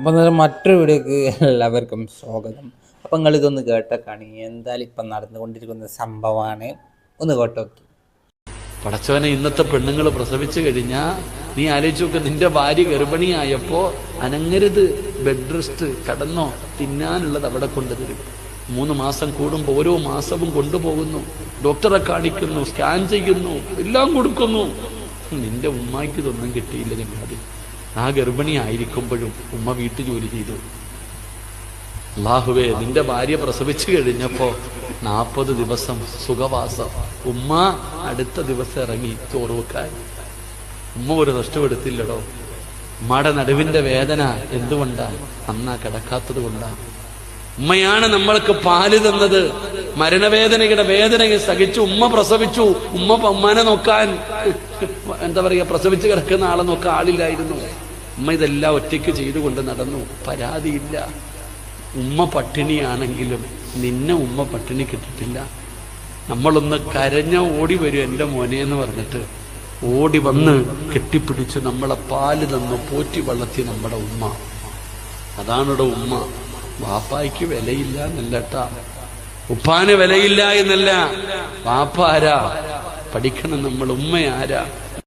അപ്പോൾ അന്നേരം മറ്റൊരു വീഡിയോക്ക് എല്ലാവർക്കും സ്വാഗതം. അപ്പം നിങ്ങളിതൊന്ന് കേട്ടേക്കാണ്. എന്തായാലും ഇപ്പം നടന്നുകൊണ്ടിരിക്കുന്ന സംഭവമാണ്. ഒന്ന് കേട്ടോക്കി. പടച്ചവനെ ഇന്നത്തെ പെണ്ണുങ്ങൾ പ്രസവിച്ചു കഴിഞ്ഞാൽ നീ ആലോചിച്ച് നോക്ക് നിന്റെ ഭാര്യ ഗർഭിണിയായപ്പോൾ അനങ്ങരുത് ബെഡ് റെസ്റ്റ് കടന്നോ തിന്നാനുള്ളത് അവിടെ കൊണ്ടുതരും മൂന്ന് മാസം കൂടുമ്പോൾ ഓരോ മാസവും കൊണ്ടുപോകുന്നു. ഡോക്ടറെ കാണിക്കുന്നു സ്കാൻ ചെയ്യുന്നു എല്ലാം കൊടുക്കുന്നു. നിന്റെ ഉമ്മായിക്ക് ഇതൊന്നും കിട്ടിയില്ല ചങ്ങാതി ആ ഗർഭിണിയായിരിക്കുമ്പോഴും ഉമ്മ വീട്ടു ജോലി ചെയ്തു. അള്ളാഹുവേ നിന്റെ ഭാര്യ പ്രസവിച്ചു കഴിഞ്ഞപ്പോ നാൽപ്പത് ദിവസം സുഖവാസം. ഉമ്മ അടുത്ത ദിവസം ഇറങ്ങി ചോറ് വെക്കാൻ. ഉമ്മ ഒരു നഷ്ടപ്പെടുത്തില്ലടോ ഉമ്മയുടെ നടുവിന്റെ വേദന എന്തുകൊണ്ടാ? അന്നാ കിടക്കാത്തത് കൊണ്ടാ. ഉമ്മയാണ് നമ്മൾക്ക് പാൽ തന്നത്. മരണവേദനയുടെ വേദനയെ സഹിച്ചു ഉമ്മ പ്രസവിച്ചു ഉമ്മ ഉമ്മാനെ നോക്കാൻ. എന്താ പറയുക പ്രസവിച്ച് കിടക്കുന്ന ആളെ നോക്കാൻ ആളില്ലായിരുന്നു. ഉമ്മ ഇതെല്ലാം ഒറ്റയ്ക്ക് ചെയ്തുകൊണ്ട് നടന്നു. പരാതിയില്ല. ഉമ്മ പട്ടിണിയാണെങ്കിലും നിന്നെ ഉമ്മ പട്ടിണി കിട്ടിട്ടില്ല നമ്മളൊന്ന് കരഞ്ഞ ഓടി വരും എന്റെ മോനെ എന്ന് പറഞ്ഞിട്ട് ഓടി വന്ന് കെട്ടിപ്പിടിച്ച് നമ്മളെ പാൽ തന്നു പോറ്റി വളർത്തി നമ്മുടെ ഉമ്മ. അതാണിവിടെ ഉമ്മ. വാപ്പായ്ക്ക് വിലയില്ല എന്നല്ലട്ടാ. ഉപ്പാന് വിലയില്ല എന്നല്ല. വാപ്പ ആരാ പഠിക്കണം നമ്മൾ. ഉമ്മ ആരാ